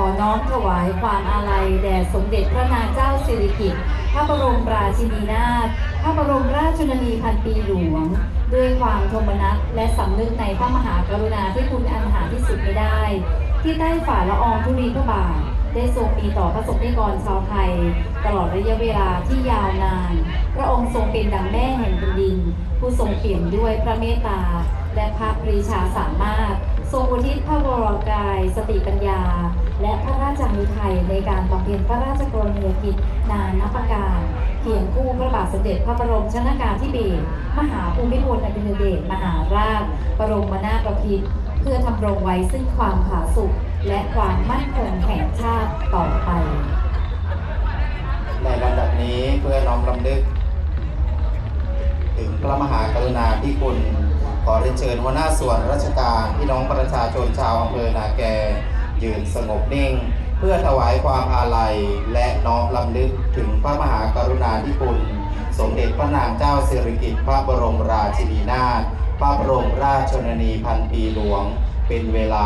อน้อมถวายความอาลัยแด่สมเด็จพระนางเจ้าสิริกิติ์พระบรมราชินีนาถ พระบรมราชชนนีพันปีหลวง ด้วยความโทมนัสและสำนึกในพระมหากรุณาธิคุณอันหาที่สุดไม่ได้ ที่ใต้ฝ่าละอองธุลีพระบาทได้ทรงมีต่อพระสงฆ์นิกรชาวไทย ตลอดระยะเวลาที่ยาวนาน พระองค์ทรงเป็นดังแม่แห่งแผ่นดิน ผู้ทรงเปี่ยมด้วยพระเมตตา และพระปรีชาสามารถ กาย สติปัญญา และพระราชานุทัยในการบำเพ็ญพระราชกรณียกิจนานับประการเคียงคู่พระบาทสมเด็จพระบรมชนากาธิเบศรมหาภูมิพลอดุลยเดชมหาราชบรมนาถบพิตรเพื่อทำรงไว้ซึ่งความผาสุกและความมั่นคงแห่งชาติต่อไป ในลำดับนี้เพื่อน้อมรำลึก ถึงพระมหากรุณาธิคุณ ขอเรียนเชิญหัวหน้าส่วนราชการพี่น้องประชาชนชาวอำเภอนาแก ยืนสงบนิ่ง เพื่อถวายความอาลัยและน้อมรำลึกถึงพระมหากรุณาธิคุณ สมเด็จพระนางเจ้าสิริกิติ์พระบรมราชินีนาถพระบรมราชชนนีพันปีหลวง เป็นเวลา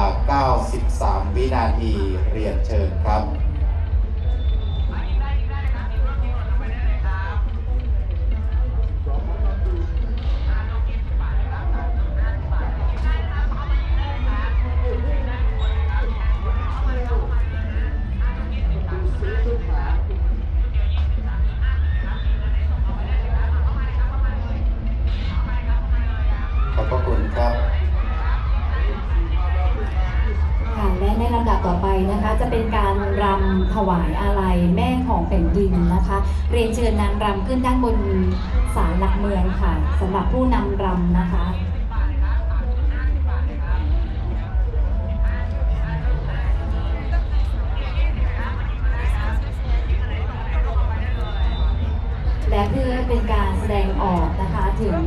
93 วินาทีเรียนเชิญครับำถวายอาลัยแม่ของแผ่นดินนะคะ เรียนเชิญนางรำขึ้นด้านบนศาลหลักเมืองค่ะสำหรับผู้นำรำนะคะและเพื่อเป็นการแสดงออกนะคะถึง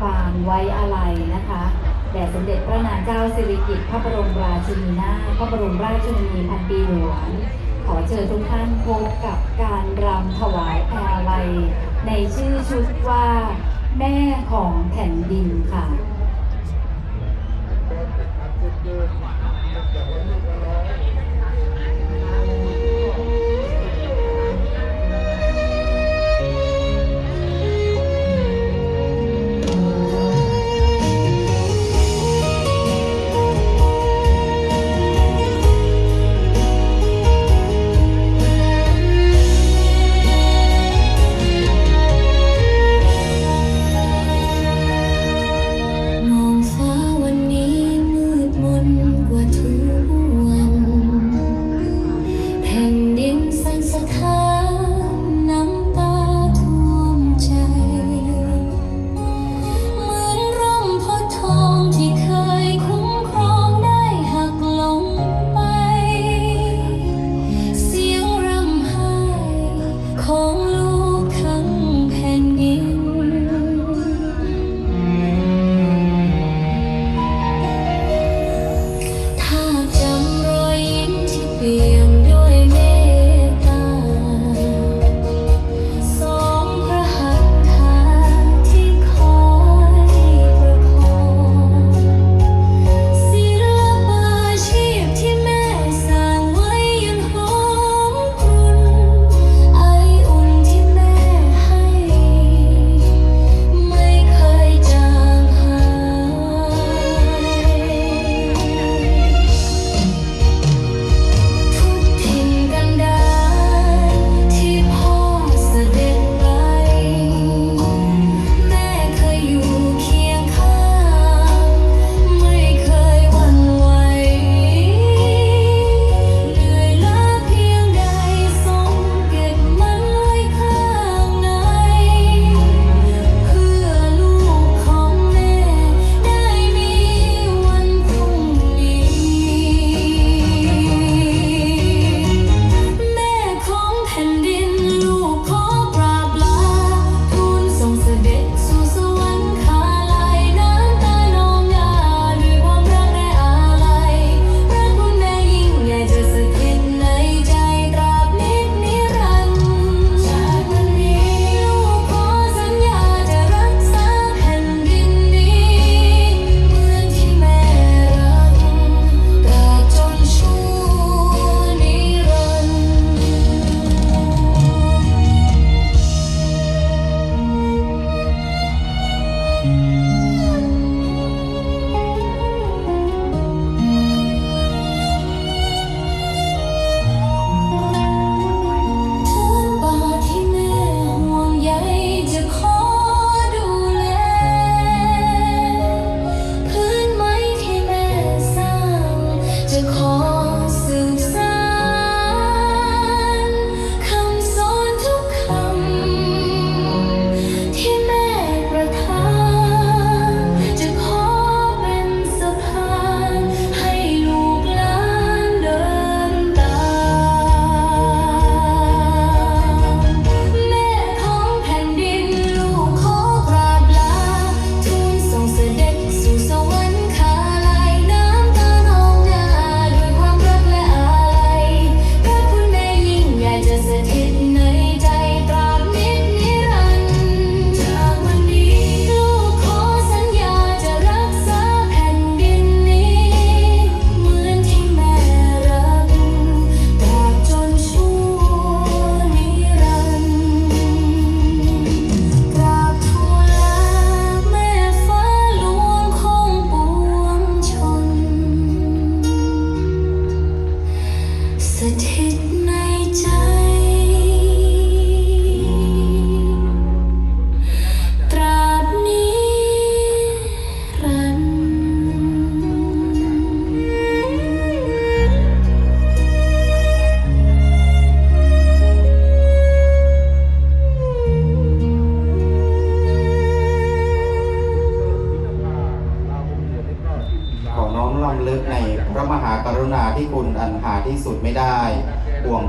ความไว้อาลัยนะคะแด่สมเด็จพระนางเจ้าสิริกิติ์พระบรมราชินีนาถพระบรมราชชนนีพันปีหลวง ขอเชิญทุกท่านพบกับการรำถวายอาลัยในชื่อชุดว่า แม่ของแผ่นดินค่ะ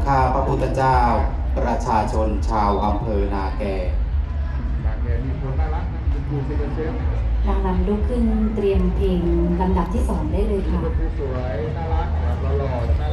ข้าพระพุทธเจ้า ประชาชนชาวอำเภอนาแกนาแกมีคนน่ารักดูดีดูเซ็กซี่ดังรำลุกขึ้นเตรียมเพลงลำดับที่สองได้เลยค่ะ สวยน่ารักหล่อๆนั้นเลยครับ